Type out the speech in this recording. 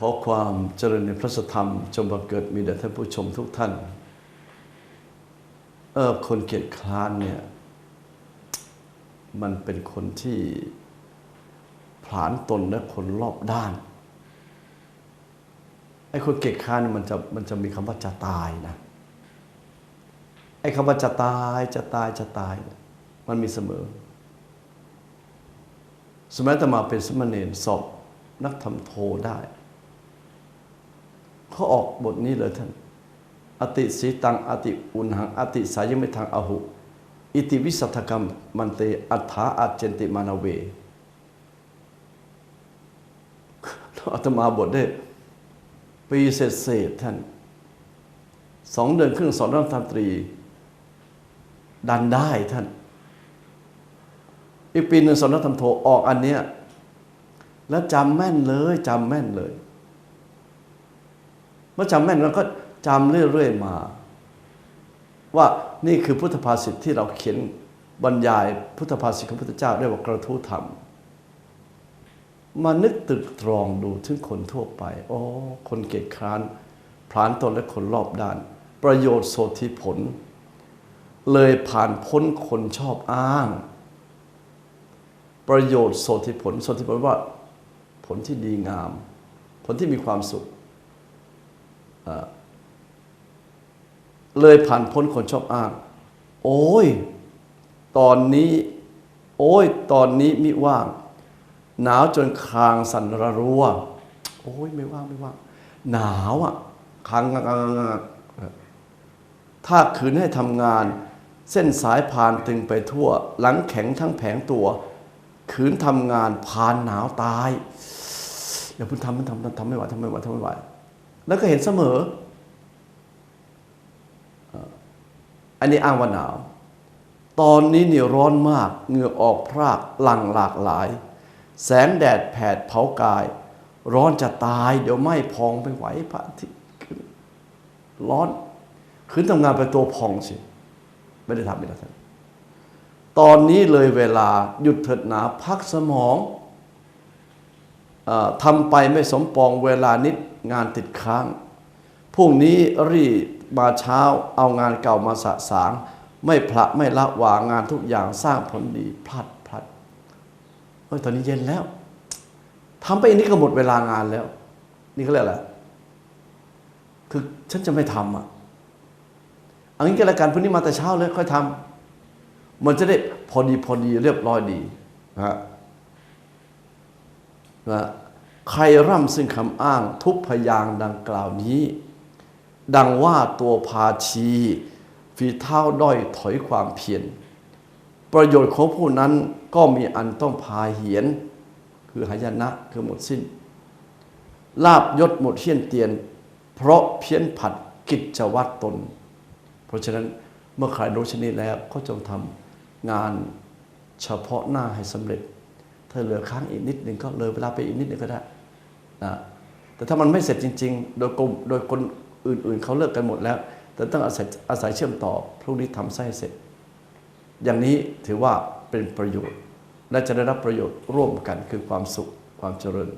ขอความเจริญในพระธรรมจงบังเกิดมีแด่ท่านผู้ชมทุกท่าน เออคนเกียจคร้านเนี่ย มันเป็นคนที่ผลานตนและคนรอบด้านไอ้คนเกียจคร้านมันจะมันจะมีคำว่าจะตายนะ ไอ้คำว่าจะตายจะตายจะตาย มันมีเสมอ สมัยตมาเป็นสมณเณรสอบนักทำโทได้ เขาออกบทนี้เลยท่าน อติสีตังอติอุณหังอติสายมิทางอหุ อิติวิสัทธกรรมมันเตอัฏฐาอาเจนติมานาเวอาตมาบทได้ปีเศษเศษๆท่านสองเดือนครึ่งสอนรัฐมนตรี ดันได้ท่าน อีกปีหนึ่งสอนรัฐธรรมโทออกอันเนี้ยแล้วจำแม่นเลยจำแม่นเลย เมื่อจำแม่นเราก็จำเรื่อย ๆ มา ว่านี่คือพุทธภาษิตที่เราเขียนบรรยายพุทธภาษิตของพระพุทธเจ้าเรียกว่ากระทู้ธรรม มานึกตึกตรองดูถึงคนทั่วไปโอ้คนเกียจคร้านพรานตนและคนรอบด้าน ประโยชน์โสธิผล เลยผ่านพ้นคนชอบอ้าง ประโยชน์โสธิผลโสธิผลว่าผลที่ดีงาม ผลที่มีความสุข เลยผ่านพ้นคนชอบอ้าง โอ้ย ตอนนี้ โอ้ย ตอนนี้มิว่าง หนาวจนคางสั่นระรัว โอ้ยไม่ว่างไม่ว่าง หนาวอะคางถ้าคืนให้ทำงาน เส้นสายพานตึงไปทั่ว หลังแข็งทั้งแผงตัวคืนทำงานพานหนาวตายอย่าเพิ่งทำมันทำทำไม่ไหวทำไม่ไหวทำไม่ไหว แล้วก็เห็นเสมอ อันนี้อ้างว่าหนาว ตอนนี้เนี่ยร้อนมาก เหงื่อออกพรากหลังหลากหลาย แสงแดดแผดเผากาย ร้อนจะตาย เดี๋ยวไหม้พองไปไหวพระอาทิตย์ขึ้นร้อนคืนทำงานไปตัวพองสิ ไม่ได้ทำไม่ได้ทำตอนนี้เลยเวลาหยุดเถิดหนาพักสมอง ทำไปไม่สมปองเวลานิดงานติดค้าง พรุ่งนี้รีบมาเช้าเอางานเก่ามาสะสาง ไม่พละไม่ละวางงานทุกอย่างสร้างผลดีพลัดพลัดเฮ้ยตอนนี้เย็นแล้วทำไปอีกนี้ก็หมดเวลางานแล้ว นี่เขาเรียกอะไรคือฉันจะไม่ทำอะอันนี้ก็แล้วกันพรุ่งนี้มาแต่เช้าเลยค่อยทำมันจะได้พอดีพอดีเรียบร้อยดีนะ ฮะนะใครร่ำซึ่งคำอ้างทุกพยางดังกล่าวนี้ ดังว่าตัวพาชีฝีเท้าด้อยถอยความเพียรประโยชน์ของผู้นั้นก็มีอันต้องพาเหียน คือหายนะคือหมดสิ้น ลาบยศหมดเฮี้ยนเตียน เพราะเพี้ยนผัดกิจวัตรตน เพราะฉะนั้นเมื่อใครรู้ชนิดแล้วก็จงทำงานเฉพาะหน้าให้สำเร็จ ถ้าเหลือค้างอีกนิดหนึ่งก็เลยเวลาไปอีกนิดหนึ่งก็ได้นะแต่ถ้ามันไม่เสร็จจริง ๆ โดยกลุ่มโดยคนอื่น ๆเขาเลิกกันหมดแล้ว แต่ต้องอาศัยอาศัยเชื่อมต่อพรุ่งนี้ทำไส้เสร็จ อย่างนี้ถือว่าเป็นประโยชน์ และจะได้รับประโยชน์ร่วมกันคือความสุขความเจริญ